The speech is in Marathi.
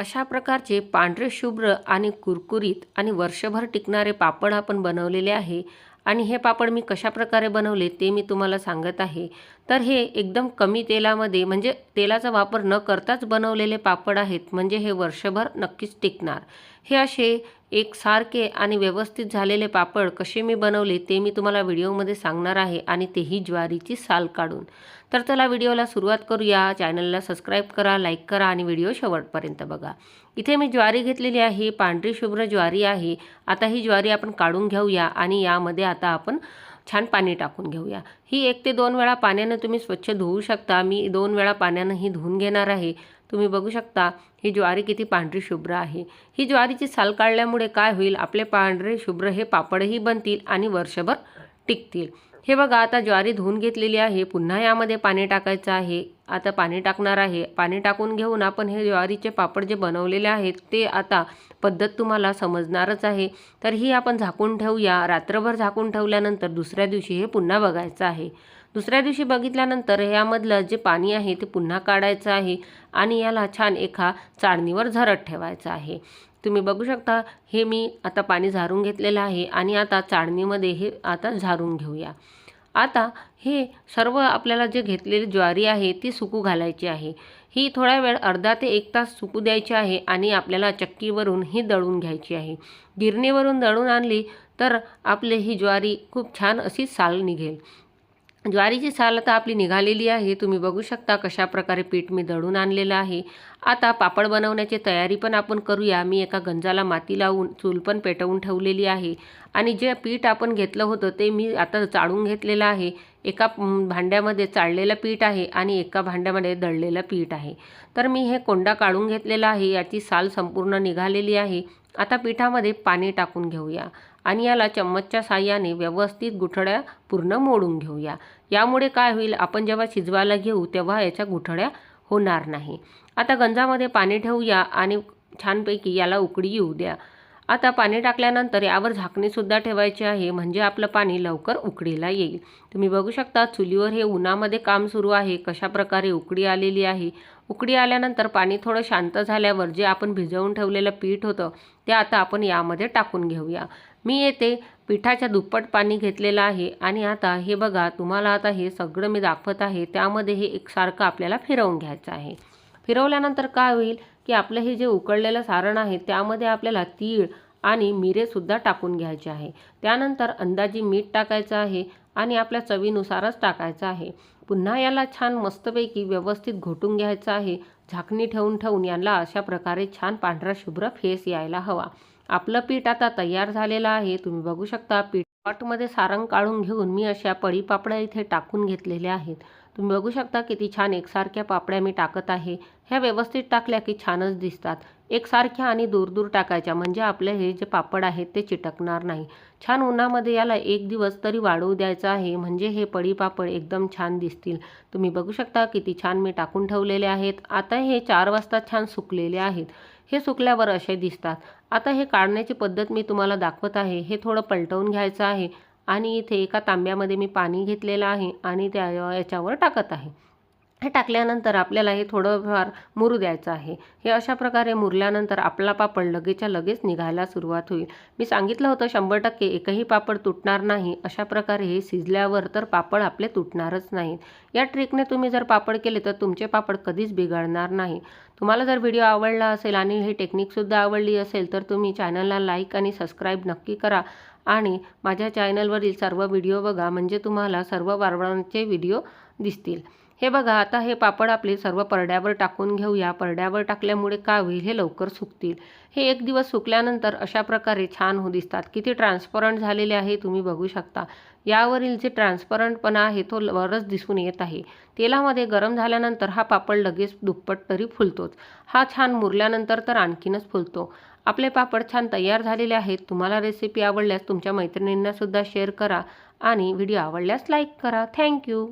अशा प्रकारचे पांढरे शुभ्र आणि कुरकुरीत आणि वर्षभर टिकणारे पापड आपण बनवलेले आहे. आणि हे पापड मी कशा प्रकारे बनवले ते मी तुम्हाला सांगत आहे. तर हे एकदम कमी तेलामध्ये म्हणजे तेलाचा वापर न करताच बनवलेले पापड आहेत म्हणजे हे वर्षभर नक्कीच टिकणार. हे असे एकसारखे आणि व्यवस्थित झालेले पापड कसे मी बनवले ते मी तुम्हाला व्हिडिओमध्ये सांगणार आहे आणि तेही ज्वारीची साल काढून. तर चला व्हिडिओला सुरुवात करूया. चॅनलला सबस्क्राईब करा लाईक करा आणि व्हिडिओ शेवटपर्यंत बघा. इथे मी ज्वारी घेतलेली आहे पांढरी शुभ्र ज्वारी आहे. आता ही ज्वारी आपण काढून घेऊया आणि यामध्ये आता आपण छान पाणी टाकून घेऊया. ही एक ते दोन वेळा पाण्यानं तुम्ही स्वच्छ धुवू शकता. मी दोन वेळा पाण्यानं ही धुवून घेणार आहे. तुम्ही बघू शकता ही ज्वारी किती पांढरी शुभ्र आहे. ही ज्वारीची साल काढल्यामुळे काय होईल? आपले पांढरे शुभ्र हे पापडही बनतील आणि वर्षभर टिकतील. हे बघा आता ज्वारी धुवून घेतलेली आहे. पुन्हा यामध्ये पाणी टाकायचं आहे. आता पाणी टाकणार आहे. पाणी टाकून घेऊन आपण हे ज्वारीचे पापड जे बनवलेले आहेत ते आता पद्धत तुम्हाला समजणारच आहे. तर ही आपण झाकून ठेवूया. रात्रभर झाकून ठेवल्यानंतर दुसऱ्या दिवशी हे पुन्हा बघायचं आहे. दुसऱ्या दिवशी बघितल्यानंतर यामधलं जे पाणी आहे ते पुन्हा काढायचं आहे आणि याला छान एका चाळणीवर झरत ठेवायचं आहे. तुम्ही बघू शकता हे मी आता पाणी झारून घेतलेलं आहे आणि आता चाळणीमध्ये हे आता झारून घेऊया. आता हे सर्व आपल्याला जे घेतलेली ज्वारी आहे ती सुकू घालायची आहे. ही थोड्या वेळ अर्धा ते एक तास सुकू द्यायची आहे आणि आपल्याला चक्कीवरून ही दळून घ्यायची आहे. गिरणीवरून दळून आणली तर आपले ही ज्वारी खूप छान अशी साल निघेल. ज्वारीची साल आता आपली निघालेली आहे. तुम्ही बघू शकता कशा प्रकारे पीठ मी दळून आणलेलं आहे. आता पापड बनवण्याची तयारी पण आपण करूया. मी एका गंजाला माती लावून चूल पण पेटवून ठेवलेली आहे. आणि जे पीठ आपण घेतलं होतं ते मी आता चाळून घेतलेलं आहे. एका भांड्यामध्ये चाळलेलं पीठ आहे आणि एका भांड्यामध्ये दळलेलं पीठ आहे. तर मी हे कोंडा काढून घेतलेला आहे. याची साल संपूर्ण निघालेली आहे. आता पिठामध्ये पाणी टाकून घेऊया आणि याला चम्मचच्या साह्याने व्यवस्थित गुठळ्या पूर्ण मोडून घेऊया. यामुळे काय होईल आपण जेव्हा शिजवायला घेऊ तेव्हा याच्या गुठळ्या होणार नाही. आता गंजामध्ये पाणी ठेवूया आणि छानपैकी याला उकडी येऊ द्या. आता पाणी टाकल्यानंतर यावर झाकणीसुद्धा ठेवायची आहे म्हणजे आपलं पाणी लवकर उकडीला येईल. तुम्ही बघू शकता चुलीवर हे उन्हामध्ये काम सुरू आहे कशाप्रकारे उकडी आलेली आहे. उकडी आल्यानंतर पाणी थोडं शांत झाल्यावर जे आपण भिजवून ठेवलेलं पीठ होतं ते आता आपण यामध्ये टाकून घेऊया. मी येते पिठाच्या दुप्पट पाणी घेतलेलं आहे आणि आता हे बघा तुम्हाला आता हे सगळं मी दाखवत आहे त्यामध्ये हे एकसारखं आपल्याला फिरवून घ्यायचं आहे. फिरवल्यानंतर काय होईल? की आपलं हे जे उकळलेलं सारण आहे त्यामध्ये आपल्याला तीळ आणि मिरेसुद्धा टाकून घ्यायचे आहे. त्यानंतर अंदाजी मीठ टाकायचं आहे आणि आपल्या चवीनुसारच टाकायचं आहे. पुन्हा याला छान मस्तपैकी व्यवस्थित घोटून घ्यायचं आहे. झाकणी ठेवून ठेवून याला अशा प्रकारे छान पांढरा शुभ्र फेस यायला हवा. आपलं पीठ आता तयार झालेलं आहे. तुम्ही बघू शकता पीठ पॉटमध्ये सारंग काढून घेऊन मी अशा पळीपापड्या इथे टाकून घेतलेल्या आहेत. तुम्ही बघू शकता किती छान एकसारख्या पापड्या मी टाकत आहे. ह्या व्यवस्थित टाकल्या की छानच दिसतात. एकसारख्या आणि दूर दूर टाकायच्या म्हणजे आपले हे जे पापड आहेत ते चिटकणार नाही. छान उन्हामध्ये याला एक दिवस तरी वाढवू द्यायचं आहे म्हणजे हे पडी पापड एकदम छान दिसतील. तुम्ही बघू शकता किती छान मी टाकून ठेवलेले आहेत. आता हे चार वाजता छान सुकलेले आहेत. हे सुकल्यावर असे दिसतात. आता हे काढण्याची पद्धत मी तुम्हाला दाखवत आहे. हे थोडं पलटवून घ्यायचं आहे. आणि इथे एका तांब्यामध्ये मी पाणी घेतलेलं आहे आणि त्या याच्यावर टाकत आहे. हे टाकल्यानंतर आपल्याला हे थोडंफार मुरू द्यायचं आहे. हे अशा प्रकारे मुरल्यानंतर आपला पापड लगेचच्या लगेच निघायला सुरुवात होईल. मी सांगितलं होतं शंभर टक्के एकही पापड तुटणार नाही. अशा प्रकारे हे शिजल्यावर तर पापड आपले तुटणारच नाहीत. या ट्रिकने तुम्ही जर पापड केले तर तुमचे पापड कधीच बिघडणार नाही. तुम्हाला जर व्हिडिओ आवडला असेल आणि ही टेक्निकसुद्धा आवडली असेल तर तुम्ही चॅनलला लाईक आणि सबस्क्राईब नक्की करा. आणि माझ्या चॅनलवरील सर्व व्हिडिओ बघा म्हणजे तुम्हाला सर्व वारवणांचे व्हिडिओ दिसतील. हे बघा आता हे पापड आपले सर्व परड्यावर टाकून घेऊया. परड्यावर टाकल्यामुळे काय होईल? हे लवकर सुकतील. हे एक दिवस सुकल्यानंतर अशा प्रकारे छान हो दिसतात. किती ट्रान्सपरंट झालेले आहे तुम्ही बघू शकता. यावरील जे ट्रान्सपरंटपणा आहे तो वरच दिसून येत आहे. तेलामध्ये गरम झाल्यानंतर हा पापड लगेच दुप्पट तरी फुलतोच. हा छान मुरल्यानंतर तर आणखीनच फुलतो. आपले पापड छान तयार झालेले आहेत. तुम्हाला रेसिपी आवडल्यास तुमच्या मैत्रिणींनासुद्धा शेअर करा आणि व्हिडिओ आवडल्यास लाईक करा. थँक्यू